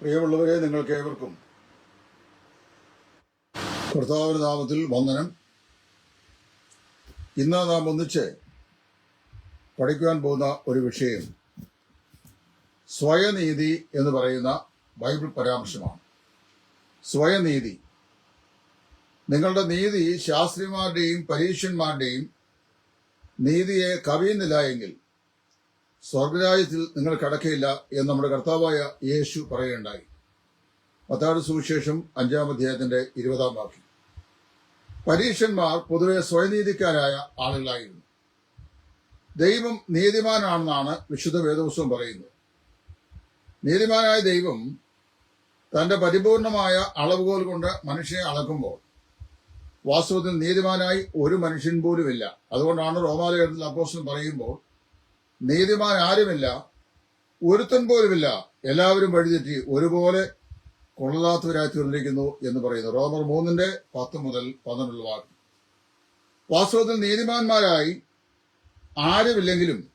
പ്രിയമുള്ളവരെ നിങ്ങൾക്ക് ഏവർക്കും കർത്താവിന്റെ നാമത്തിൽ വന്ദനം. ഇന്ന് നാം ഒന്നിച്ച് പഠിക്കുവാൻ പോകുന്ന ഒരു വിഷയം സ്വയനീതി എന്ന് പറയുന്ന ബൈബിൾ പരാമർശമാണ്. സ്വയനീതി. നിങ്ങളുടെ നീതി ശാസ്ത്രിമാരുടെയും പരീക്ഷന്മാരുടെയും നീതിയെ കവിയുന്നില്ല എങ്കിൽ സ്വർഗരാജ്യത്തിൽ നിങ്ങൾ കടക്കയില്ല എന്ന് നമ്മുടെ കർത്താവായ യേശു പറയുകയുണ്ടായി. പത്താട് സുവിശേഷം അഞ്ചാം അധ്യായത്തിന്റെ ഇരുപതാം വാക്യം. പരീക്ഷന്മാർ പൊതുവെ സ്വയനീതിക്കാരായ ആളുകളായിരുന്നു. ദൈവം നീതിമാനാണെന്നാണ് വിശുദ്ധ വേദപുസ്തകം പറയുന്നത്. നീതിമാനായ ദൈവം തന്റെ പരിപൂർണമായ അളവുകോൽ കൊണ്ട് മനുഷ്യനെ അളക്കുമ്പോൾ വാസ്തവത്തിൽ നീതിമാനായി ഒരു മനുഷ്യൻ പോലുമില്ല. അതുകൊണ്ടാണ് റോമാലയത്തിൽ അപ്പോസ്റ്റൻ പറയുമ്പോൾ നീതിമാൻ ആരുമില്ല ഒരുത്തൻ പോലുമില്ല. എല്ലാവരും വഴിതെറ്റി ഒരുപോലെ കൊള്ളാത്തവരായി തീർന്നിരിക്കുന്നു എന്ന് പറയുന്നു. റോമർ മൂന്നിന്റെ പത്ത് മുതൽ പന്ത്രണ്ടുള്ള വാക്യം വാസ്തവത്തിൽ നീതിമാന്മാരായി ആരുമില്ലെങ്കിലും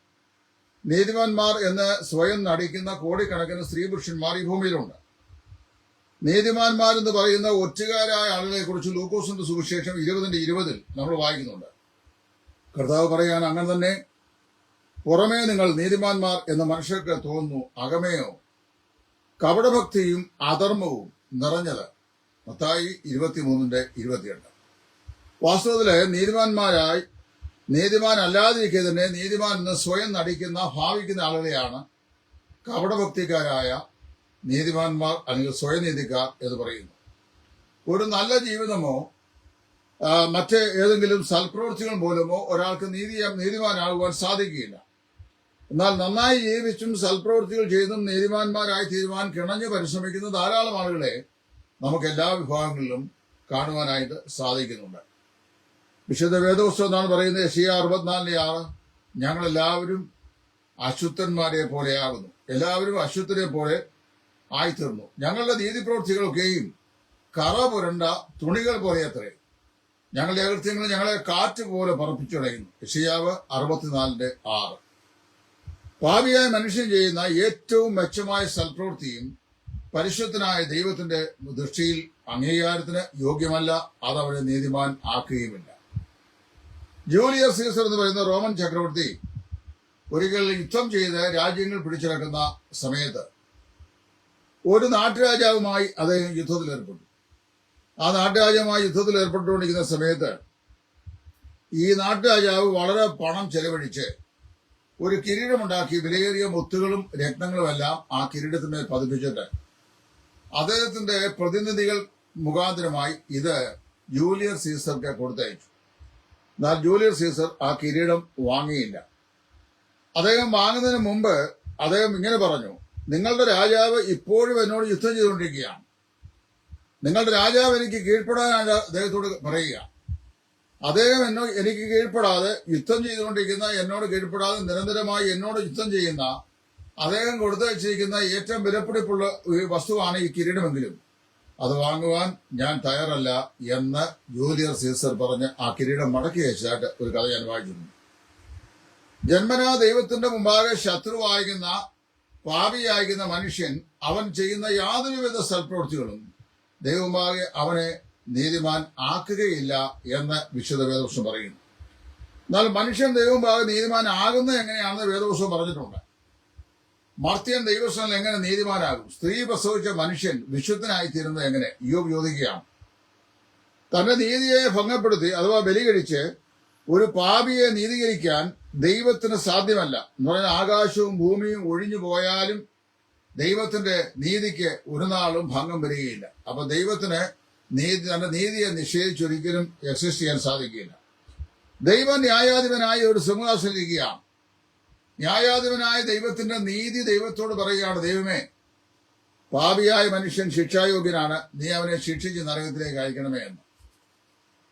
നീതിമാന്മാർ എന്ന് സ്വയം നടിക്കുന്ന കോടിക്കണക്കിന് സ്ത്രീ പുരുഷന്മാർ ഈ ഭൂമിയിലുണ്ട്. നീതിമാന്മാരെന്ന് പറയുന്ന ഒറ്റുകാരായ ആളുകളെ കുറിച്ച് ലൂക്കോസിന്റെ സുവിശേഷം ഇരുപതിന്റെ ഇരുപതിൽ നമ്മൾ വായിക്കുന്നുണ്ട്. കർത്താവ് പറയാൻ അങ്ങനെ തന്നെ പുറമേ നിങ്ങൾ നീതിമാന്മാർ എന്ന് മനുഷ്യർക്ക് തോന്നുന്നു അകമേയോ? കപടഭക്തിയും അധർമ്മവും നിറഞ്ഞത് മത്തായി ഇരുപത്തിമൂന്നിന്റെ ഇരുപത്തിയെട്ട്. വാസ്തവത്തിൽ നീതിമാന്മാരായി നീതിമാൻ തന്നെ നീതിമാൻ എന്ന് സ്വയം നടിക്കുന്ന ഭാവിക്കുന്ന ആളുകളെയാണ് കപടഭക്തിക്കാരായ നീതിമാന്മാർ അല്ലെങ്കിൽ സ്വയനീതിക്കാർ എന്ന് പറയുന്നു. ഒരു നല്ല ജീവിതമോ മറ്റ് ഏതെങ്കിലും സൽപ്രവൃത്തികൾ മൂലമോ ഒരാൾക്ക് നീതി നീതിമാനാകുവാൻ സാധിക്കുകയില്ല. എന്നാൽ നന്നായി ജീവിച്ചും സൽപ്രവൃത്തികൾ ചെയ്തും നീതിമാന്മാരായി തീരുവാൻ കിണഞ്ഞു പരിശ്രമിക്കുന്ന ധാരാളം ആളുകളെ നമുക്ക് എല്ലാ വിഭാഗങ്ങളിലും കാണുവാനായിട്ട് സാധിക്കുന്നുണ്ട്. വിശുദ്ധ വേദോത്സവം എന്നാണ് പറയുന്നത് യശിയ അറുപത്തിനാലിന്റെ ആറ്. ഞങ്ങളെല്ലാവരും അശുദ്ധന്മാരെ പോലെയാകുന്നു എല്ലാവരും അശുദ്ധരെ പോലെ ആയിത്തീർന്നു. ഞങ്ങളുടെ നീതിപ്രവൃത്തികളൊക്കെയും കറ പുരണ്ട തുണികൾ പോലെ അത്രേ. ഞങ്ങളുടെ അകൃത്യങ്ങൾ ഞങ്ങളെ കാറ്റ് പോലെ പറപ്പിച്ചുടയുന്നു. യശിയാവ് അറുപത്തിനാലിന്റെ ആറ്. പാപിയായ മനുഷ്യൻ ചെയ്യുന്ന ഏറ്റവും മെച്ചമായ സൽപ്രവൃത്തിയും പരിശുദ്ധനായ ദൈവത്തിന്റെ ദൃഷ്ടിയിൽ അംഗീകാരത്തിന് യോഗ്യമല്ല അതവനെ നീതിമാൻ ആക്കുകയുമില്ല. ജൂലിയസ് സീസർ എന്ന് പറയുന്ന റോമൻ ചക്രവർത്തി ഒരിക്കൽ യുദ്ധം ചെയ്ത് രാജ്യങ്ങൾ പിടിച്ചെടുക്കുന്ന സമയത്ത് ഒരു നാട്ടുരാജാവുമായി അദ്ദേഹം യുദ്ധത്തിൽ ഏർപ്പെട്ടു. ആ നാട്ടുരാജാവുമായി യുദ്ധത്തിൽ ഏർപ്പെട്ടുകൊണ്ടിരിക്കുന്ന സമയത്ത് ഈ നാട്ടുരാജാവ് വളരെ പണം ചെലവഴിച്ച് ഒരു കിരീടമുണ്ടാക്കി വിലയേറിയ മുത്തുകളും രത്നങ്ങളുമെല്ലാം ആ കിരീടത്തിന്മേൽ പതിപ്പിച്ചിട്ട് അദ്ദേഹത്തിന്റെ പ്രതിനിധികൾ മുഖാന്തരമായി ഇത് ജൂലിയർ സീസർക്ക് കൊടുത്തയച്ചു. എന്നാൽ ജൂലിയർ സീസർ ആ കിരീടം വാങ്ങിയില്ല. അദ്ദേഹം വാങ്ങുന്നതിന് മുമ്പ് അദ്ദേഹം ഇങ്ങനെ പറഞ്ഞു നിങ്ങളുടെ രാജാവ് ഇപ്പോഴും എന്നോട് യുദ്ധം ചെയ്തുകൊണ്ടിരിക്കുകയാണ്. നിങ്ങളുടെ രാജാവ് എനിക്ക് കീഴ്പ്പെടാനാണ് അദ്ദേഹത്തോട് പറയുക. അദ്ദേഹം എന്നോ എനിക്ക് കീഴ്പ്പെടാതെ യുദ്ധം ചെയ്തുകൊണ്ടിരിക്കുന്ന എന്നോട് കീഴ്പ്പെടാതെ നിരന്തരമായി എന്നോട് യുദ്ധം ചെയ്യുന്ന അദ്ദേഹം കൊടുത്തു വെച്ചിരിക്കുന്ന ഏറ്റവും വിലപിടിപ്പുള്ള വസ്തുവാണ് ഈ കിരീടമെങ്കിലും. അത് വാങ്ങുവാൻ ഞാൻ തയ്യാറല്ല എന്ന് ജൂലിയർ സീസർ പറഞ്ഞ് ആ കിരീടം മടക്കി വെച്ചതായിട്ട് ഒരു കഥ ഞാൻ വായിച്ചിരുന്നു ജന്മനാ ദൈവത്തിന്റെ മുമ്പാകെ ശത്രുവായിരിക്കുന്ന പാപിയായിരിക്കുന്ന മനുഷ്യൻ അവൻ ചെയ്യുന്ന യാതൊരുവിധ സൽപ്രവൃത്തികളും ദൈവമാകെ അവനെ നീതിമാൻ ആക്കുകയില്ല എന്ന് വിശുദ്ധ വേദവശം പറയുന്നു. എന്നാൽ മനുഷ്യൻ ദൈവമാകെ നീതിമാൻ ആകുന്നത് എങ്ങനെയാണെന്ന് വേദവശം പറഞ്ഞിട്ടുണ്ട്. മർത്യൻ ദൈവസ്ഥനിൽ എങ്ങനെ നീതിമാനാകും? സ്ത്രീ പ്രസവിച്ച മനുഷ്യൻ വിശുദ്ധനായി തീരുന്നത് എങ്ങനെ? യോബ് ചോദിക്കുകയാണ്. തന്റെ നീതിയെ ഭംഗപ്പെടുത്തി അഥവാ ബലികഴിച്ച് ഒരു പാപിയെ നീതീകരിക്കാൻ ദൈവത്തിന് സാധ്യമല്ല. എന്ന് പറഞ്ഞാൽ ആകാശവും ഭൂമിയും ഒഴിഞ്ഞു പോയാലും ദൈവത്തിന്റെ നീതിക്ക് ഒരു നാളും ഭംഗം വരികയില്ല. അപ്പൊ ദൈവത്തിന് നീതി തന്റെ നീതിയെ നിഷേധിച്ചൊരിക്കലും എക്സിസ്റ്റ് ചെയ്യാൻ സാധിക്കില്ല. ദൈവം ന്യായാധിപനായ ഒരു സിംഹാസനിരിക്കുകയാണ് ന്യായാധിപനായ ദൈവത്തിന്റെ നീതി ദൈവത്തോട് പറയുകയാണ് ദൈവമേ പാപിയായ മനുഷ്യൻ ശിക്ഷായോഗ്യനാണ്. നീ അവനെ ശിക്ഷിച്ച് നരകത്തിലേക്ക് അയക്കണമേ എന്ന്.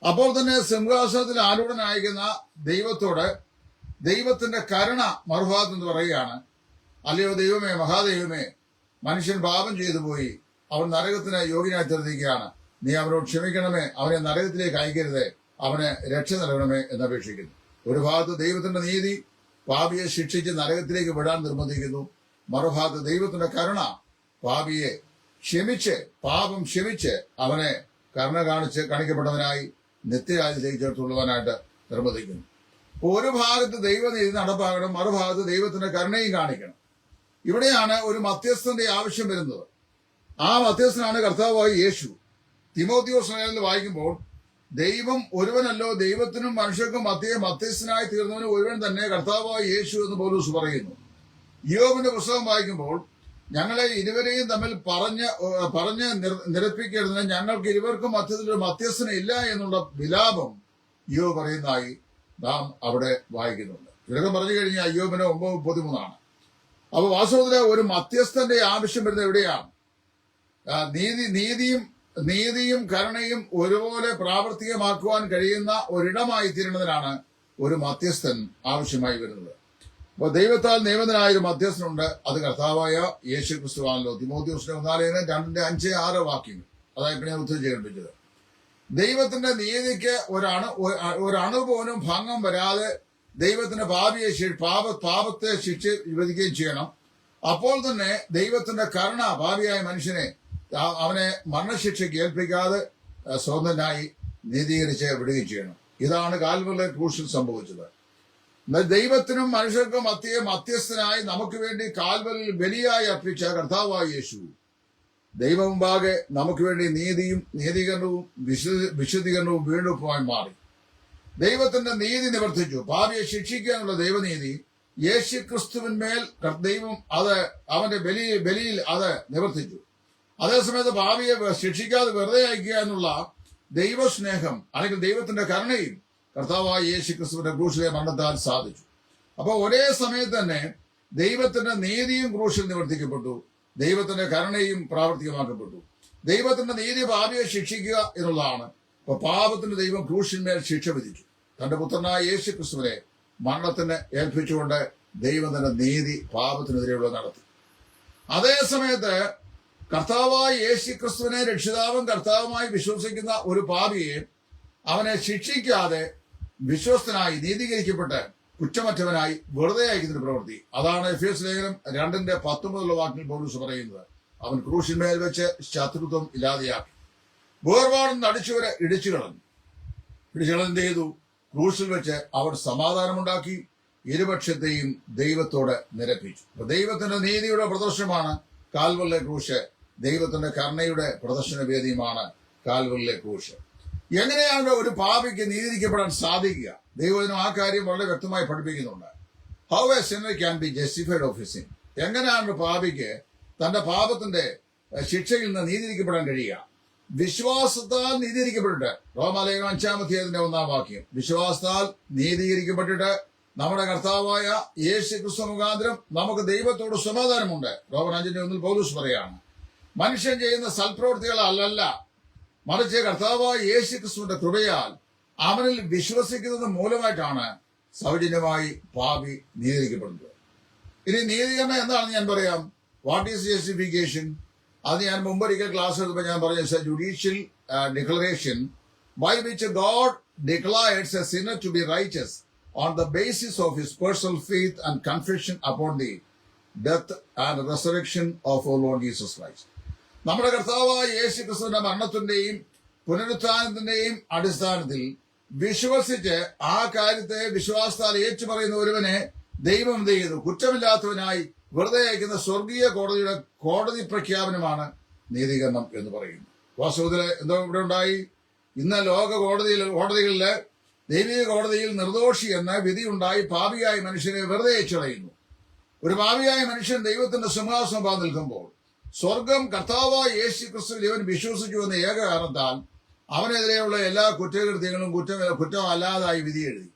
അപ്പോൾ തന്നെ സിംഹാസനത്തിൽ ആരൂഢനായിരിക്കുന്ന ദൈവത്തോട് ദൈവത്തിന്റെ കരുണ മറുഭാഗത്ത് എന്ന് പറയുകയാണ് അല്ലയോ ദൈവമേ മഹാദൈവമേ മനുഷ്യൻ പാപം ചെയ്തു പോയി. അവൻ നരകത്തിന് യോഗ്യനായി തീർന്നിരിക്കുകയാണ് നീ അവനോട് ക്ഷമിക്കണമേ. അവനെ നരകത്തിലേക്ക് അയക്കരുതേ. അവനെ രക്ഷ നൽകണമേ എന്ന് അപേക്ഷിക്കുന്നു ഒരു ഭാഗത്ത് ദൈവത്തിന്റെ നീതി പാപിയെ ശിക്ഷിച്ച് നരകത്തിലേക്ക് വിടാൻ നിർബന്ധിക്കുന്നു. മറുഭാഗത്ത് ദൈവത്തിന്റെ കരുണ പാപിയെ ക്ഷമിച്ച് പാപം ക്ഷമിച്ച് അവനെ കരുണ കാണിച്ച് കാണിക്കപ്പെട്ടവനായി നിത്യരാജ്യത്തേക്ക് ചേർത്തുള്ളവനായിട്ട് നിർബന്ധിക്കുന്നു. ഒരു ഭാഗത്ത് ദൈവനീതി നടപ്പാക്കണം മറുഭാഗത്ത് ദൈവത്തിന്റെ കരുണയും കാണിക്കണം. ഇവിടെയാണ് ഒരു മധ്യസ്ഥന്റെ ആവശ്യം വരുന്നത്. ആ മധ്യസ്ഥനാണ് കർത്താവായി യേശു. തിമോത്തിയോസ് എന്ന് വായിക്കുമ്പോൾ ദൈവം ഒരുവനല്ലോ ദൈവത്തിനും മനുഷ്യർക്കും മധ്യേ മധ്യസ്ഥനായി തീർന്നവന് ഒരുവൻ തന്നെ കർത്താവായ യേശു എന്ന് പോലൂസ് പറയുന്നു. യോബിന്റെ പുസ്തകം വായിക്കുമ്പോൾ ഞങ്ങളെ ഇരുവരെയും തമ്മിൽ പറഞ്ഞ് പറഞ്ഞ് നിരപ്പിക്കരുതിന് ഞങ്ങൾക്ക് ഇരുവർക്കും മധ്യത്തിൽ ഒരു മധ്യസ്ഥന ഇല്ല എന്നുള്ള വിലാപം യോ പറയുന്നതായി നാം അവിടെ വായിക്കുന്നുണ്ട്. ഇതൊക്കെ പറഞ്ഞു കഴിഞ്ഞാൽ അയ്യോബിന് ഒമ്പത് മുപ്പത്തിമൂന്നാണ്. അപ്പൊ വാസ്തവത്തിലെ ഒരു മധ്യസ്ഥന്റെ ആവശ്യം വരുന്നത് എവിടെയാണ്? നീതി നീതിയും നീതിയും കരുണയും ഒരുപോലെ പ്രാവർത്തികമാക്കുവാൻ കഴിയുന്ന ഒരിടമായി തീരുന്നതിനാണ് ഒരു മധ്യസ്ഥൻ ആവശ്യമായി വരുന്നത്. അപ്പോൾ ദൈവത്താൽ നിയമനായ ഒരു മധ്യസ്ഥനുണ്ട്. അത് കർത്താവായ യേശു ക്രിസ്തുവാണല്ലോ തിമോത്യോസിന്റെ ഒന്നാലേന് രണ്ടിന്റെ അഞ്ച് ആറ് വാക്യങ്ങൾ. അതായത് ഞാൻ ഉത്തരം ചെയ്യേണ്ടത് ദൈവത്തിന്റെ നീതിക്ക് ഒരണു ഒരണു പോലും ഭംഗം വരാതെ ദൈവത്തിന്റെ ഭാവിയെ പാപ പാപത്തെ ശിക്ഷ വിഭജിക്കുകയും ചെയ്യണം. അപ്പോൾ തന്നെ ദൈവത്തിന്റെ കരുണ ഭാവിയായ മനുഷ്യനെ അവനെ മരണശിക്ഷയ്ക്ക് ഏൽപ്പിക്കാതെ സ്വതന്ത്രനായി നീതീകരിച്ച് വിടുകയും ചെയ്യണം. ഇതാണ് കാൽവറിലെ ക്രൂശിൽ സംഭവിച്ചത്. ദൈവത്തിനും മനുഷ്യർക്കും അത്യേ മധ്യസ്ഥനായി നമുക്ക് വേണ്ടി കാൽവലിൽ ബലിയായി അർപ്പിച്ച കർത്താവായ യേശു ദൈവമുമ്പാകെ നമുക്ക് വേണ്ടി നീതിയും നീതീകരണവും വിശുദ്ധ വിശുദ്ധീകരണവും വീണ്ടെടുപ്പുമായി മാറി. ദൈവത്തിന്റെ നീതി നിവർത്തിച്ചു. ഭാവിയെ ശിക്ഷിക്കാനുള്ള ദൈവനീതി യേശു ക്രിസ്തുവിന്മേൽ ദൈവം അത് അവന്റെ ബലി ബലിയിൽ അത് നിവർത്തിച്ചു. അതേസമയത്ത് ഭാവിയെ ശിക്ഷിക്കാതെ വെറുതെ അയക്കുക എന്നുള്ള ദൈവസ്നേഹം അല്ലെങ്കിൽ ദൈവത്തിന്റെ കരുണയും കർത്താവായ യേശു ക്രിസ്തുവിന്റെ ക്രൂശിലെ മരണത്താൽ സാധിച്ചു. അപ്പോൾ ഒരേ സമയത്ത് തന്നെ ദൈവത്തിന്റെ നീതിയും ക്രൂശിൽ നിവർത്തിക്കപ്പെട്ടു. ദൈവത്തിന്റെ കരുണയും പ്രാവർത്തികമാക്കപ്പെട്ടു. ദൈവത്തിന്റെ നീതി ഭാവിയെ ശിക്ഷിക്കുക എന്നുള്ളതാണ്. അപ്പൊ പാപത്തിന്റെ ദൈവം ക്രൂശിന്മേൽ ശിക്ഷ വിധിച്ചു. തന്റെ പുത്രനായ യേശു ക്രിസ്തുവിനെ മരണത്തിന് ഏൽപ്പിച്ചുകൊണ്ട് ദൈവം തന്റെ നീതി പാപത്തിനെതിരെയുള്ള നടത്തി. അതേ സമയത്ത് കർത്താവായ യേശു ക്രിസ്തുവിനെ രക്ഷിതാവും കർത്താവുമായി വിശ്വസിക്കുന്ന ഒരു പാപിയെ അവനെ ശിക്ഷിക്കാതെ വിശ്വസ്തനായി നീതീകരിക്കപ്പെട്ട് കുറ്റമറ്റവനായി വെറുതെ അയക്കുന്ന പ്രവൃത്തി. അതാണ് എഫ് എസ് ലേഖനം രണ്ടിന്റെ പത്തൊമ്പതുള്ള വാക്കിൽ പോലീസ് പറയുന്നത്. അവൻ ക്രൂശിന്മേൽ വെച്ച് ശത്രുത്വം ഇല്ലാതെയാക്കി. വേർപാടും നടിച്ചവരെ ഇടിച്ചു കളഞ്ഞു. ഇടിച്ചു ചെയ്തു? ക്രൂശിൽ വെച്ച് അവർ സമാധാനമുണ്ടാക്കി ഇരുപക്ഷത്തെയും ദൈവത്തോട് നിരപ്പിച്ചു. ദൈവത്തിന്റെ നീതിയുടെ പ്രദർശനമാണ് കാൽവല്ലെ ക്രൂശ് ദൈവത്തിന്റെ കരുണയുടെ പ്രദർശന വേദിയുമാണ് കാൽവറിലെ ക്രൂശ്. എങ്ങനെയാണ് ഒരു പാപിക്ക് നീതിരിക്കപ്പെടാൻ സാധിക്കുക? ദൈവത്തിനും ആ കാര്യം വളരെ വ്യക്തമായി പഠിപ്പിക്കുന്നുണ്ട്. How a sinner can be justified ഓഫീസിൻ എങ്ങനെയാണ് ഒരു പാപിക്ക് തന്റെ പാപത്തിന്റെ ശിക്ഷയിൽ നിന്ന് നീതിരിക്കപ്പെടാൻ കഴിയുക? വിശ്വാസത്താൽ നീതിയിരിക്കപ്പെട്ടിട്ട് റോമാലയം അഞ്ചാമധ്യായത്തിന്റെ ഒന്നാം വാക്യം. വിശ്വാസത്താൽ നീതീകരിക്കപ്പെട്ടിട്ട് നമ്മുടെ കർത്താവായ യേശു ക്രിസ്തു മുഖാന്തരം നമുക്ക് ദൈവത്തോട് സമാധാനമുണ്ട്. റോമൻ അഞ്ചിന്റെ ഒന്നിൽ പൗലൂസ് പറയാണ് മനുഷ്യൻ ചെയ്യുന്ന സൽപ്രവൃത്തികളല്ല മറിച്ച് കർത്താവായ യേശു ക്രിസ്തുവിന്റെ കൃപയാൽ അവനിൽ വിശ്വസിക്കുന്നത് മൂലമായിട്ടാണ് സൗജന്യമായി പാപി നീതീകരിക്കപ്പെടുന്നത് ഇനി നീതീകരണം എന്താണെന്ന് ഞാൻ പറയാം. വാട്ട് ഈസ് ജസ്റ്റിഫിക്കേഷൻ അത് ഞാൻ മുമ്പൊരിക്കൽ ക്ലാസ് എടുത്തപ്പോൾ ഞാൻ പറഞ്ഞു judicial declaration by which God declares a sinner to be righteous on the basis of his personal faith and confession upon the death and resurrection of alone Jesus Christ നമ്മുടെ കർത്താവായ യേശു ക്രിസ്തുവിന്റെ മരണത്തിന്റെയും പുനരുത്ഥാനത്തിന്റെയും അടിസ്ഥാനത്തിൽ വിശ്വസിച്ച് ആ കാര്യത്തെ വിശ്വാസത്താൽ ഏറ്റുപറയുന്ന ഒരുവനെ ദൈവം എന്ത് ചെയ്തു? കുറ്റമില്ലാത്തവനായി വെറുതെ അയക്കുന്ന സ്വർഗീയ കോടതിയുടെ കോടതി പ്രഖ്യാപനമാണ് നീതീകരണം എന്ന് പറയുന്നത് വാസ്തവത്തിൽ എന്തോ ഇവിടെ ഉണ്ടായി? ഇന്ന് ലോക കോടതിയിൽ കോടതികളിൽ ദൈവിക കോടതിയിൽ നിർദോഷി എന്ന വിധിയുണ്ടായി. പാപിയായ മനുഷ്യനെ വെറുതെ അയച്ചടയുന്നു ഒരു പാപിയായ മനുഷ്യൻ ദൈവത്തിന്റെ സിംഹാസനം നിൽക്കുമ്പോൾ സ്വർഗം കർത്താവായ യേശു ക്രിസ്തുവിൽ ഇവൻ വിശ്വസിച്ചു എന്ന ഏക കാരണത്താൽ അവനെതിരെയുള്ള എല്ലാ കുറ്റകൃത്യങ്ങളും കുറ്റം കുറ്റമല്ലാതായി വിധി എഴുതി.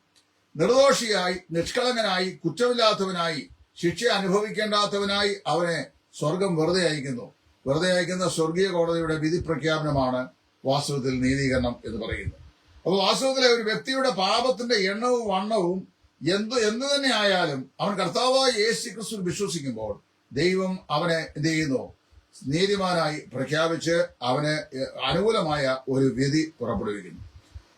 നിർദോഷിയായി നിഷ്കളങ്കനായി കുറ്റമില്ലാത്തവനായി ശിക്ഷ അനുഭവിക്കേണ്ടാത്തവനായി അവനെ സ്വർഗം വെറുതെ അയക്കുന്നു. വെറുതെ അയക്കുന്ന സ്വർഗീയ കോടതിയുടെ വിധി പ്രഖ്യാപനമാണ് വാസ്തവത്തിൽ നീതീകരണം എന്ന് പറയുന്നത്. അപ്പോൾ വാസ്തവത്തിലെ ഒരു വ്യക്തിയുടെ പാപത്തിന്റെ എണ്ണവും വണ്ണവും എന്ത് എന്ത് തന്നെ ആയാലും അവൻ കർത്താവായ യേശു ക്രിസ്തു വിശ്വസിക്കുമ്പോൾ ദൈവം അവനെ എന്ത് ചെയ്യുന്നു? നീതിമാനായി പ്രഖ്യാപിച്ച് അവന് അനുകൂലമായ ഒരു വിധി പുറപ്പെടുവിക്കുന്നു.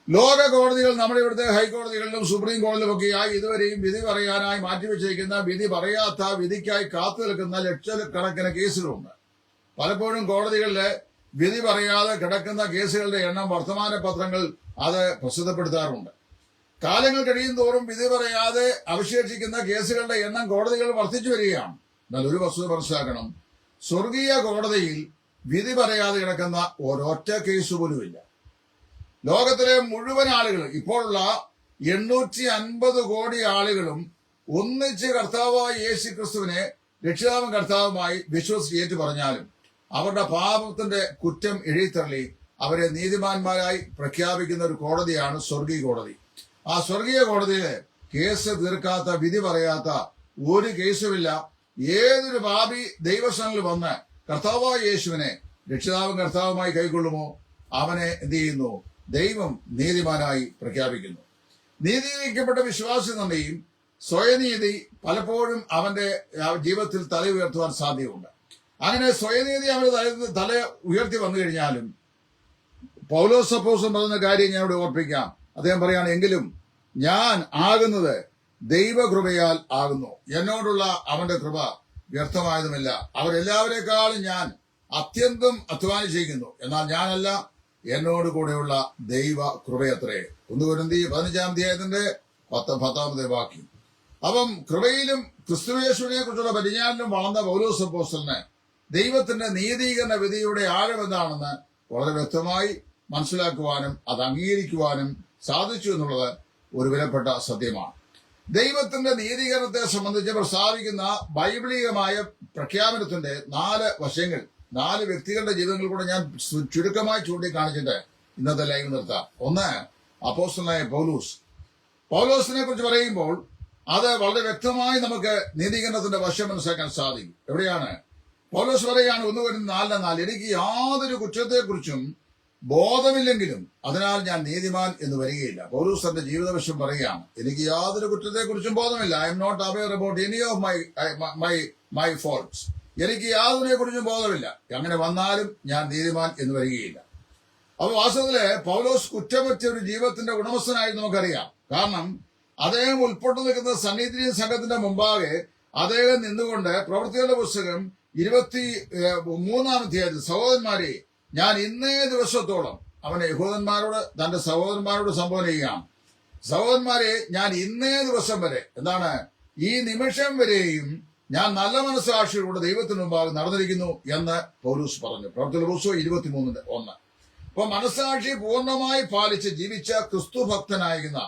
ലോക കോടതികൾ നമ്മുടെ ഇവിടുത്തെ ഹൈക്കോടതികളിലും സുപ്രീം കോടതിയിലും ഒക്കെയായി ഇതുവരെയും വിധി പറയാനായി മാറ്റിവെച്ചിരിക്കുന്ന വിധി പറയാത്ത വിധിക്കായി കാത്തു നിൽക്കുന്ന ലക്ഷക്കണക്കിന് കേസുകളുണ്ട്. പലപ്പോഴും കോടതികളിലെ വിധി പറയാതെ കിടക്കുന്ന കേസുകളുടെ എണ്ണം വർത്തമാന പത്രങ്ങൾ അത് പ്രസിദ്ധപ്പെടുത്താറുണ്ട്. കാലങ്ങൾ കഴിയും തോറും വിധി പറയാതെ അവശേഷിക്കുന്ന കേസുകളുടെ എണ്ണം കോടതികൾ വർദ്ധിച്ചു വരികയാണ്. എന്നാൽ ഒരു വസ്തുത മനസ്സിലാക്കണം. സ്വർഗീയ കോടതിയിൽ വിധി പറയാതെ കിടക്കുന്ന ഒരൊറ്റ കേസ് പോലുമില്ല ലോകത്തിലെ മുഴുവൻ ആളുകൾ ഇപ്പോഴുള്ള എണ്ണൂറ്റി അൻപത് കോടി ആളുകളും ഒന്നിച്ച് കർത്താവായ യേശു ക്രിസ്തുവിനെ രക്ഷിതാവും കർത്താവുമായി വിശ്വസിച്ച് ഏറ്റു പറഞ്ഞാലും അവരുടെ പാപത്തിന്റെ കുറ്റം എഴുതിത്തള്ളി അവരെ നീതിമാന്മാരായി പ്രഖ്യാപിക്കുന്ന ഒരു കോടതിയാണ് സ്വർഗീയ കോടതി. ആ സ്വർഗീയ കോടതിയിലെ കേസ് തീർക്കാത്ത വിധി പറയാത്ത ഒരു കേസുമില്ല. ഏതൊരു പാപി ദൈവസ്ഥാനിൽ വന്ന് കർത്താവായ യേശുവിനെ രക്ഷിതാവും കർത്താവുമായി കൈക്കൊള്ളുമോ? അവനെ എന്ത് ചെയ്യുന്നു? ദൈവം നീതിമാനായി പ്രഖ്യാപിക്കുന്നു. നീതീകരിക്കപ്പെട്ട വിശ്വാസി തന്നെയും സ്വയനീതി പലപ്പോഴും അവന്റെ ജീവിതത്തിൽ തല ഉയർത്തുവാൻ സാധ്യതയുണ്ട്. അങ്ങനെ സ്വയനീതി അവന്റെ തല തല ഉയർത്തി വന്നു കഴിഞ്ഞാലും പൗലോസ് സപ്പോസം പറയുന്ന കാര്യം ഞാൻ ഇവിടെ ഓർപ്പിക്കാം. അദ്ദേഹം പറയാണ് എങ്കിലും ഞാൻ ആകുന്നത് ദൈവകൃപയാൽ ആകുന്നു. എന്നോടുള്ള അവന്റെ കൃപ വ്യർത്ഥമായതുമില്ല. അവരെല്ലാവരെക്കാളും ഞാൻ അത്യന്തം അധ്വാനിച്ചിരിക്കുന്നു എന്നാൽ ഞാനല്ല എന്നോട് കൂടെയുള്ള ദൈവ കൃപയത്രേ ഒന്ന് കുരുന്തി പതിനഞ്ചാം അധ്യായത്തിന്റെ പത്ത് പത്താമത്തെ വാക്യം. അപ്പം കൃപയിലും ക്രിസ്തുവേശുവിനെ കുറിച്ചുള്ള പരിജ്ഞാനിലും വളർന്ന പൗലോസ് പോസ്റ്റലിന് ദൈവത്തിന്റെ നീതീകരണ വിധിയുടെ ആഴം എന്താണെന്ന് വളരെ വ്യക്തമായി മനസ്സിലാക്കുവാനും അത് അംഗീകരിക്കുവാനും സാധിച്ചു എന്നുള്ളത് ഒരു വിലപ്പെട്ട സത്യമാണ്. ദൈവത്തിന്റെ നീതീകരണത്തെ സംബന്ധിച്ച് പ്രസ്താവിക്കുന്ന ബൈബിളികമായ പ്രഖ്യാപനത്തിന്റെ നാല് വശങ്ങൾ നാല് വ്യക്തികളുടെ ജീവിതങ്ങൾ കൂടെ ഞാൻ ചുരുക്കമായി ചൂണ്ടിക്കാണിച്ചിട്ട് ഇന്നത്തെ ലൈവ് നിർത്താം. ഒന്ന് അപ്പോസ്റ്റലായ പൗലൂസ്. പൗലോസിനെ കുറിച്ച് പറയുമ്പോൾ അത് വളരെ വ്യക്തമായി നമുക്ക് നീതീകരണത്തിന്റെ വശം മനസ്സിലാക്കാൻ സാധിക്കും. എവിടെയാണ്? പൗലോസ് പറയുകയാണ് ഒന്ന് വരുന്ന നാലിന് നാല് എനിക്ക് യാതൊരു കുറ്റത്തെക്കുറിച്ചും ബോധമില്ലെങ്കിലും അതിനാൽ ഞാൻ നീതിമാൻ എന്ന് വരികയില്ല. പൗരൂസ് തന്റെ ജീവിതവശം പറയുകയാണ് എനിക്ക് യാതൊരു കുറ്റത്തെക്കുറിച്ചും ബോധമില്ല. I'm not aware about any of my my my faults എനിക്ക് യാതൊന്നിനെ കുറിച്ചും ബോധമില്ല. അങ്ങനെ വന്നാലും ഞാൻ നീതിമാൻ എന്ന് വരികയില്ല. അപ്പൊ വാസ്തവത്തിൽ പൗലോസ് കുറ്റമറ്റ ഒരു ജീവിതത്തിന്റെ ഉടമസ്ഥനായി നമുക്കറിയാം. കാരണം അദ്ദേഹം ഉൾപ്പെട്ടു നിൽക്കുന്ന സന്നിധി സംഘത്തിന്റെ മുമ്പാകെ അദ്ദേഹം നിന്നുകൊണ്ട് പ്രവൃത്തികളുടെ പുസ്തകം ഇരുപത്തി മൂന്നാം അധ്യായത്തിൽ സഹോദരന്മാരെ ഞാൻ ഇന്നേ ദിവസത്തോളം അവൻ യഹൂദന്മാരോട് തന്റെ സഹോദരന്മാരോട് സംബോധന ചെയ്യുകയാണ് സഹോദരന്മാരെ ഞാൻ ഇന്നേ ദിവസം വരെ എന്താണ് ഈ നിമിഷം വരെയും ഞാൻ നല്ല മനസ്സാക്ഷിയിലൂടെ ദൈവത്തിന് മുമ്പാകെ നടന്നിരിക്കുന്നു എന്ന് പൗലൂസ് പറഞ്ഞു. പ്രവർത്തന റൂസോ ഇരുപത്തിമൂന്നിന്റെ ഒന്ന്. അപ്പൊ മനസ്സാക്ഷി പൂർണമായി പാലിച്ച് ജീവിച്ച ക്രിസ്തു ഭക്തനായിരുന്ന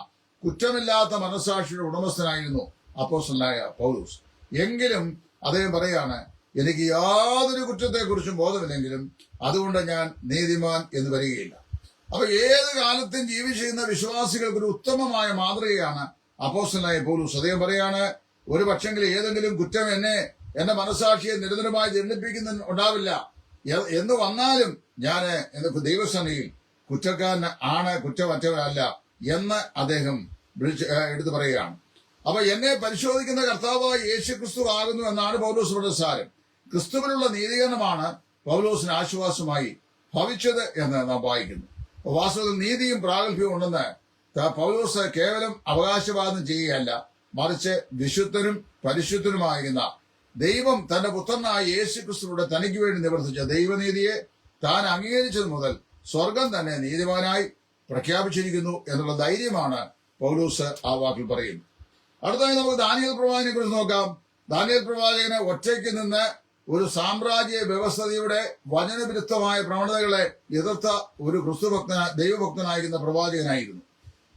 കുറ്റമില്ലാത്ത മനസ്സാക്ഷിയുടെ ഉടമസ്ഥനായിരുന്നു അപ്പോസ്റ്റലായ പൗലൂസ്. എങ്കിലും അദ്ദേഹം പറയാണ് എനിക്ക് യാതൊരു കുറ്റത്തെക്കുറിച്ചും ബോധമില്ലെങ്കിലും അതുകൊണ്ട് ഞാൻ നീതിമാൻ എന്ന് വരികയില്ല. അപ്പൊ ഏത് കാലത്തും ജീവിച്ചിരുന്ന വിശ്വാസികൾക്ക് ഒരു ഉത്തമമായ മാതൃകയാണ് അപ്പോസ്റ്റലായ പോലും അദ്ദേഹം പറയാണ് ഒരു പക്ഷെങ്കിൽ ഏതെങ്കിലും കുറ്റം എന്നെ എന്റെ മനസ്സാക്ഷിയെ നിരന്തരമായി ദണ്ഡിപ്പിക്കുന്ന ഉണ്ടാവില്ല. എന്ന് വന്നാലും ഞാൻ ദൈവസന്നിധിയിൽ കുറ്റക്കാരൻ ആണ് കുറ്റമറ്റവനല്ല എന്ന് അദ്ദേഹം എടുത്തു പറയുകയാണ്. അപ്പൊ എന്നെ പരിശോധിക്കുന്ന കർത്താവായി യേശു ക്രിസ്തു ആകുന്നു എന്നാണ് പൗലോസ് സാരം. ക്രിസ്തുവിനുള്ള നീതീകരണമാണ് പൗലോസിന് ആശ്വാസമായി ഭവിച്ചത് എന്ന് നാം വായിക്കുന്നു. വാസ്തവത്തിൽ നീതിയും പ്രാഗൽഭ്യവും ഉണ്ടെന്ന് പൗലോസ് കേവലം അവകാശവാദം ചെയ്യുകയല്ല മറിച്ച് വിശുദ്ധനും പരിശുദ്ധനുമായിരുന്ന ദൈവം തന്റെ പുത്രനായ യേശു ക്രിസ്തുവിടെ തനിക്ക് വേണ്ടി നിവർത്തിച്ച ദൈവനീതിയെ താൻ അംഗീകരിച്ചത് മുതൽ സ്വർഗം തന്നെ നീതിമാനായി പ്രഖ്യാപിച്ചിരിക്കുന്നു എന്നുള്ള ധൈര്യമാണ് പൗലൂസ് ആ വാക്കിൽ പറയുന്നത് അടുത്തായി നമുക്ക് ദാനിയൽ പ്രവാചകനെ കുറിച്ച് നോക്കാം. ദാനിയൽ പ്രവാചകനെ ഒറ്റയ്ക്ക് നിന്ന് ഒരു സാമ്രാജ്യ വ്യവസ്ഥതയുടെ വചനവിരുദ്ധമായ പ്രവണതകളെ എതിർത്ത ഒരു ക്രിസ്തുഭക്തന ദൈവഭക്തനായിരുന്ന പ്രവാചകനായിരുന്നു.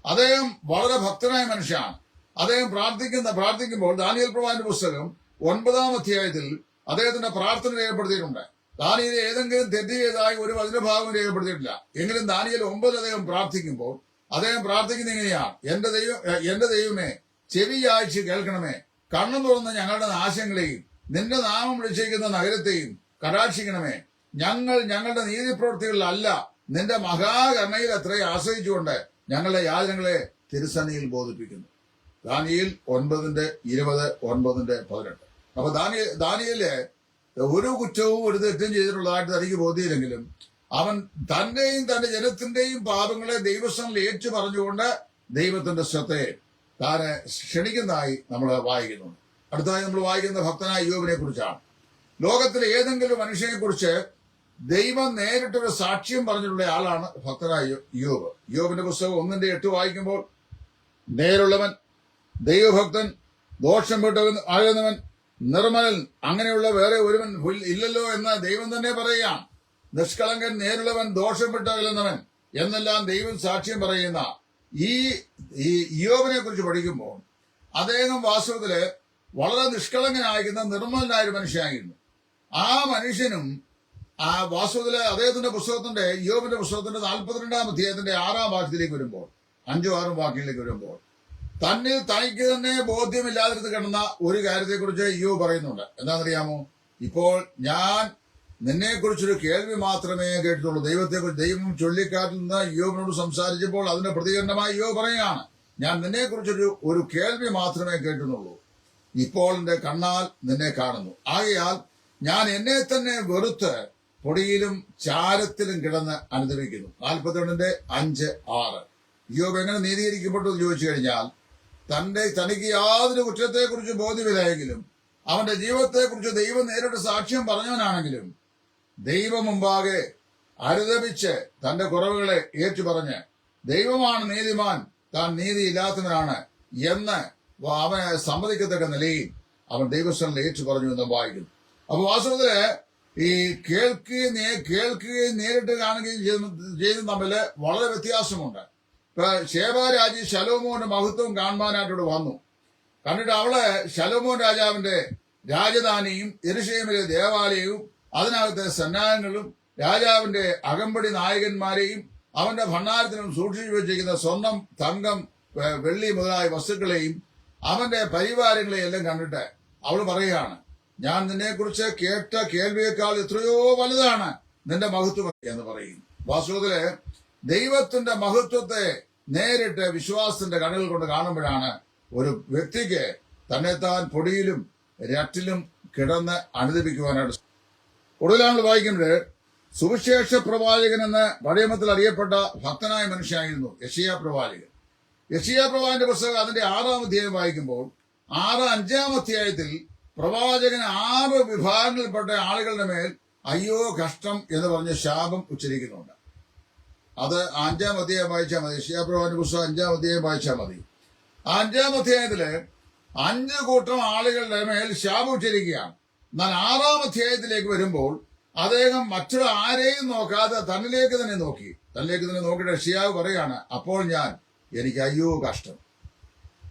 അദ്ദേഹം വളരെ ഭക്തനായ മനുഷ്യനാണ്. അദ്ദേഹം പ്രാർത്ഥിക്കുന്ന പ്രാർത്ഥിക്കുമ്പോൾ ദാനിയൽ പ്രവാചന്റെ പുസ്തകം ഒൻപതാം അധ്യായത്തിൽ അദ്ദേഹത്തിന്റെ പ്രാർത്ഥന രേഖപ്പെടുത്തിയിട്ടുണ്ട്. ദാനിയൽ ഏതെങ്കിലും തെറ്റ് ചെയ്തതായി ഒരു വചനഭാഗം രേഖപ്പെടുത്തിയിട്ടില്ല. എങ്കിലും ദാനിയൽ ഒമ്പത് അദ്ദേഹം പ്രാർത്ഥിക്കുമ്പോൾ അദ്ദേഹം പ്രാർത്ഥിക്കുന്ന എങ്ങനെയാണ് എന്റെ ദൈവം എന്റെ ദൈവമേ ചെവി ആഴ്ച കേൾക്കണമേ. കണ്ണു തുറന്ന് ഞങ്ങളുടെ നാശങ്ങളെയും നിന്റെ നാമം വിളിച്ചിരിക്കുന്ന നഗരത്തെയും കടാക്ഷിക്കണമേ. ഞങ്ങൾ ഞങ്ങളുടെ നീതിപ്രവൃത്തികളിലല്ല. നിന്റെ മഹാകരണയിൽ അത്രയും ആശ്രയിച്ചുകൊണ്ട് ഞങ്ങളുടെ യാതനകളെ തിരുസന്നിയിൽ ബോധിപ്പിക്കുന്നു. ദാനിയിൽ ഒൻപതിന്റെ ഇരുപത് ഒൻപതിന്റെ പതിനെട്ട്. അപ്പൊ ദാനിയ ദാനിയിൽ ഒരു കുറ്റവും ഒരു തെറ്റും ചെയ്തിട്ടുള്ളതായിട്ട് തനിക്ക് ബോധിയില്ലെങ്കിലും അവൻ തന്റെയും തന്റെ ജനത്തിന്റെയും പാപങ്ങളെ ദൈവസ്ഥനിൽ ഏറ്റു പറഞ്ഞുകൊണ്ട് ദൈവത്തിന്റെ ശ്രദ്ധയെ താന് ക്ഷണിക്കുന്നതായി നമ്മൾ വായിക്കുന്നുണ്ട്. അടുത്തതായി നമ്മൾ വായിക്കുന്ന ഭക്തനായ യോബിനെ കുറിച്ചാണ് ലോകത്തിലെ ഏതെങ്കിലും മനുഷ്യനെ കുറിച്ച് ദൈവം നേരിട്ടൊരു സാക്ഷ്യം പറഞ്ഞിട്ടുള്ള ആളാണ് ഭക്തനായ യോബ് യോബിന്റെ പുസ്തകം ഒന്നിന്റെ എട്ട് വായിക്കുമ്പോൾ നേരുള്ളവൻ ദൈവഭക്തൻ ദോഷം വിട്ടവൻ ആകുന്നവൻ നിർമ്മലൻ അങ്ങനെയുള്ള വേറെ ഒരുവൻ ഇല്ലല്ലോ എന്ന് ദൈവം തന്നെ പറയുകയാണ്. നിഷ്കളങ്കൻ നേരുള്ളവൻ ദോഷം വിട്ടകലുന്നവൻ എന്നെല്ലാം ദൈവം സാക്ഷ്യം പറയുന്ന ഈ ഈ യോബിനെ കുറിച്ച് പഠിക്കുമ്പോൾ അദ്ദേഹം വാസ്തവത്തിൽ വളരെ നിഷ്കളങ്കനായിരുന്ന നിർമ്മലനായ ഒരു മനുഷ്യനായിരുന്നു. ആ മനുഷ്യനും ആ വാസ്തവത്തിൽ അദ്ദേഹത്തിന്റെ പുസ്തകത്തിന്റെ യോബിന്റെ പുസ്തകത്തിന്റെ നാൽപ്പത്തിരണ്ടാം അധ്യായത്തിന്റെ ആറാം വാക്യത്തിലേക്ക് വരുമ്പോൾ അഞ്ചോ ആറും വാക്യങ്ങളിലേക്ക് വരുമ്പോൾ തന്നിൽ തനിക്ക് തന്നെ ബോധ്യമില്ലാതിരുന്ന് കിടന്ന ഒരു കാര്യത്തെക്കുറിച്ച് യോ പറയുന്നുണ്ട്. എന്താണെന്നറിയാമോ? ഇപ്പോൾ ഞാൻ നിന്നെ കുറിച്ചൊരു കേൾവി മാത്രമേ കേട്ടിട്ടുള്ളൂ. ദൈവത്തെക്കുറിച്ച് ദൈവം ചുഴലിക്കാറ്റിൽ നിന്ന് യോബിനോട് സംസാരിച്ചപ്പോൾ അതിന്റെ പ്രതികരണമായി യോ പറയുകയാണ്. ഞാൻ നിന്നെ കുറിച്ചൊരു ഒരു കേൾവി മാത്രമേ കേട്ടിട്ടുള്ളൂ. ഇപ്പോൾ എന്റെ കണ്ണാൽ നിന്നെ കാണുന്നു. ആകയാൽ ഞാൻ എന്നെ തന്നെ വെറുത്ത് പൊടിയിലും ചാരത്തിലും കിടന്ന് അനുദവിക്കുന്നു നാൽപ്പത്തിരണ്ടിന്റെ അഞ്ച് ആറ്. യോബ് എങ്ങനെ നീതീകരിക്കപ്പെട്ടു എന്ന് ചോദിച്ചു കഴിഞ്ഞാൽ തന്റെ തനിക്ക് യാതൊരു കുറ്റത്തെക്കുറിച്ച് ബോധ്യമില്ലായെങ്കിലും അവന്റെ ജീവിതത്തെക്കുറിച്ച് ദൈവം നേരിട്ട് സാക്ഷ്യം പറഞ്ഞവനാണെങ്കിലും ദൈവം മുമ്പാകെ അനുദപിച്ച് തന്റെ കുറവുകളെ ഏറ്റുപറഞ്ഞ് ദൈവമാണ് നീതിമാൻ താൻ നീതിയില്ലാത്തവനാണ് എന്ന് അവനെ സമ്മതിക്കത്തക്ക നിലയിൽ അവൻ ദൈവസ്ഥലിൽ ഏറ്റു പറഞ്ഞു എന്ന് വായിക്കുന്നു. അപ്പൊ വാസ്തവത്തിൽ ഈ കേൾക്കുകയും കേൾക്കുകയും നേരിട്ട് കാണുകയും ചെയ്യുന്ന തമ്മിൽ വളരെ വ്യത്യാസമുണ്ട്. ഇപ്പൊ ശേവാരാജി ശലോമോന്റെ മഹത്വം കാണുവാനായിട്ടോട് വന്നു. കണ്ടിട്ട് അവൾ ശലോമോൻ രാജാവിന്റെ രാജധാനിയും എരുഷേമിലെ ദേവാലയവും അതിനകത്തെ സന്നാഹങ്ങളും രാജാവിന്റെ അകമ്പടി നായകന്മാരെയും അവന്റെ ഭണ്ണാരത്തിനും സൂക്ഷിച്ചു വെച്ചിരിക്കുന്ന സ്വർണം തങ്കം വെള്ളി മുതലായ വസ്തുക്കളെയും അവന്റെ പരിവാരങ്ങളെ എല്ലാം കണ്ടിട്ട് അവൾ പറയുകയാണ് ഞാൻ നിന്നെക്കുറിച്ച് കേട്ട കേൾവിയേക്കാൾ എത്രയോ വലുതാണ് നിന്റെ മഹത്വം എന്ന് പറയും. വാസ്തവത്തിൽ ദൈവത്തിന്റെ മഹത്വത്തെ നേരിട്ട് വിശ്വാസത്തിന്റെ കണ്ണുകൾ കൊണ്ട് കാണുമ്പോഴാണ് ഒരു വ്യക്തിക്ക് തന്നെത്താൻ പൊടിയിലും രട്ടിലും കിടന്ന് അനുദപിക്കുവാനായിട്ട് ഒടുവിലാണ് വായിക്കുന്നത് സുവിശേഷ പ്രവാചകൻ എന്ന് പഴയമത്തിൽ അറിയപ്പെട്ട ഭക്തനായ മനുഷ്യനായിരുന്നു യശിയ പ്രവാചകൻ യഷിയ പ്രവാചന്റെ പുസ്തകം അതിന്റെ ആറാം അധ്യായം വായിക്കുമ്പോൾ ആറ് അഞ്ചാം അധ്യായത്തിൽ പ്രവാചകൻ ആറ് വിഭാഗങ്ങളിൽപ്പെട്ട ആളുകളുടെ മേൽ അയ്യോ കഷ്ടം എന്ന് പറഞ്ഞ് ശാപം ഉച്ചരിക്കുന്നുണ്ട്. അത് അഞ്ചാം അധ്യായം വായിച്ചാൽ മതി. യഷിയ പ്രവാചന്റെ പുസ്തകം അഞ്ചാം അധ്യായം വായിച്ചാൽ മതി. അഞ്ചാം അധ്യായത്തിൽ അഞ്ച് കൂട്ടം ആളുകളുടെ മേൽ ശാപം ഉച്ചരിക്കുകയാണ്. എന്നാൽ ആറാം അധ്യായത്തിലേക്ക് വരുമ്പോൾ അദ്ദേഹം മറ്റൊരു ആരെയും നോക്കാതെ തന്നിലേക്ക് തന്നെ നോക്കി. തന്നിലേക്ക് തന്നെ നോക്കിയിട്ട് ഷിയാവ് പറയാണ് അപ്പോൾ ഞാൻ എനിക്ക് അയ്യോ കഷ്ടം.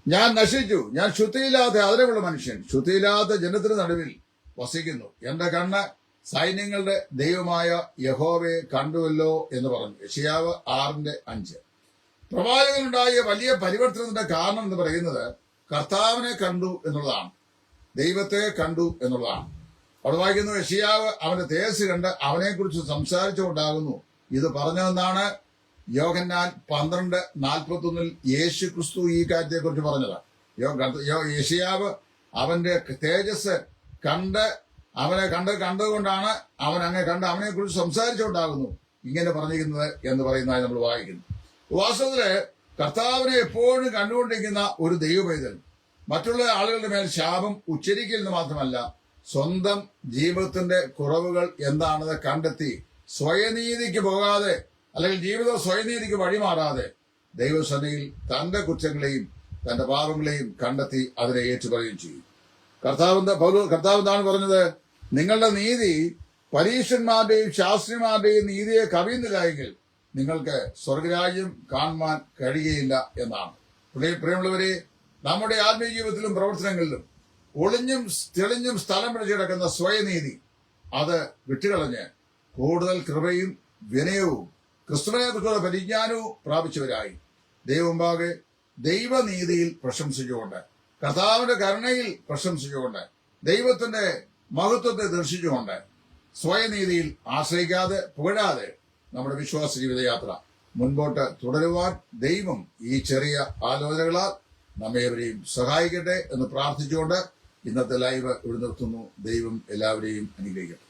ഞാൻ നശിച്ചു. ഞാൻ ശുദ്ധിയില്ലാത്ത ആദരവുള്ള മനുഷ്യൻ. ശുദ്ധിയില്ലാത്ത ജനത്തിന് നടുവിൽ വസിക്കുന്നു. എന്റെ കണ്ണ് സൈന്യങ്ങളുടെ ദൈവമായ യഹോവയെ കണ്ടുവല്ലോ എന്ന് പറഞ്ഞു. യഷിയാവ് ആറിന്റെ അഞ്ച്. പ്രവാചകനുണ്ടായ വലിയ പരിവർത്തനത്തിന്റെ കാരണം എന്ന് പറയുന്നത് കർത്താവിനെ കണ്ടു എന്നുള്ളതാണ്. ദൈവത്തെ കണ്ടു എന്നുള്ളതാണ്. അവിടെ വായിക്കുന്നു യഷിയാവ് അവന്റെ തേജസ് കണ്ട് അവനെക്കുറിച്ച് സംസാരിച്ചുകൊണ്ടാകുന്നു. ഇത് പറഞ്ഞതെന്നാണ് യോഹന്നാൻ പന്ത്രണ്ട് നാൽപ്പത്തി ഒന്നിൽ യേശു ക്രിസ്തു ഈ കാര്യത്തെക്കുറിച്ച് കുറിച്ച് പറഞ്ഞതാണ് യേശിയാവ് അവന്റെ തേജസ് കണ്ട് അവനെ കണ്ട് കണ്ടതുകൊണ്ടാണ് അവൻ അങ്ങനെ കണ്ട് അവനെ കുറിച്ച് സംസാരിച്ചുകൊണ്ടാകുന്നു ഇങ്ങനെ പറഞ്ഞിരിക്കുന്നത് എന്ന് പറയുന്നതായി നമ്മൾ വായിക്കുന്നു. വാസ്തവത്തിൽ കർത്താവിനെ എപ്പോഴും കണ്ടുകൊണ്ടിരിക്കുന്ന ഒരു ദൈവപൈതൽ. മറ്റുള്ള ആളുകളുടെ മേൽ ശാപം ഉച്ചരിക്കലെന്ന് മാത്രമല്ല സ്വന്തം ജീവിതത്തിന്റെ കുറവുകൾ എന്താണെന്ന് കണ്ടെത്തി സ്വയനീതിക്ക് പോകാതെ അല്ലെങ്കിൽ ജീവിത സ്വയനീതിക്ക് വഴിമാറാതെ ദൈവസന്നിയിൽ തന്റെ കുറ്റങ്ങളെയും തന്റെ പാപങ്ങളെയും കണ്ടെത്തി അതിനെ ഏറ്റുപറയുകയും ചെയ്യും. കർത്താവ് കർത്താവ് എന്താണ് പറഞ്ഞത്? നിങ്ങളുടെ നീതി പരീക്ഷന്മാരുടെയും ശാസ്ത്രിമാരുടെയും നീതിയെ കവിയുന്നില്ല എങ്കിൽ നിങ്ങൾക്ക് സ്വർഗരാജ്യം കാണുവാൻ കഴിയുകയില്ല എന്നാണ്. പ്രിയ- പ്രിയമുള്ളവരെ നമ്മുടെ ആത്മീയ ജീവിതത്തിലും പ്രവർത്തനങ്ങളിലും ഒളിഞ്ഞും തെളിഞ്ഞും സ്ഥലം പിടിച്ചു കിടക്കുന്ന സ്വയനീതി അത് വിട്ടുകളഞ്ഞ് കൂടുതൽ കൃപയും വിനയവും കുറിച്ചുള്ള പരിജ്ഞാനവും പ്രാപിച്ചവരായി. ദൈവമുമ്പാകെ ദൈവനീതിയിൽ പ്രശംസിച്ചുകൊണ്ട് കർത്താവിന്റെ കരുണയിൽ പ്രശംസിച്ചുകൊണ്ട് ദൈവത്തിന്റെ മഹത്വത്തെ ദർശിച്ചുകൊണ്ട് സ്വയനീതിയിൽ ആശ്രയിക്കാതെ പുകഴാതെ നമ്മുടെ വിശ്വാസ ജീവിതയാത്ര മുൻപോട്ട് തുടരുവാൻ ദൈവം ഈ ചെറിയ ആലോചനകളാൽ നമ്മേവരെയും സഹായിക്കട്ടെ എന്ന് പ്രാർത്ഥിച്ചുകൊണ്ട് ഇന്നത്തെ ലൈവ് ഇവിടെ നിർത്തുന്നു. ദൈവം എല്ലാവരെയും അനുഗ്രഹിക്കട്ടെ.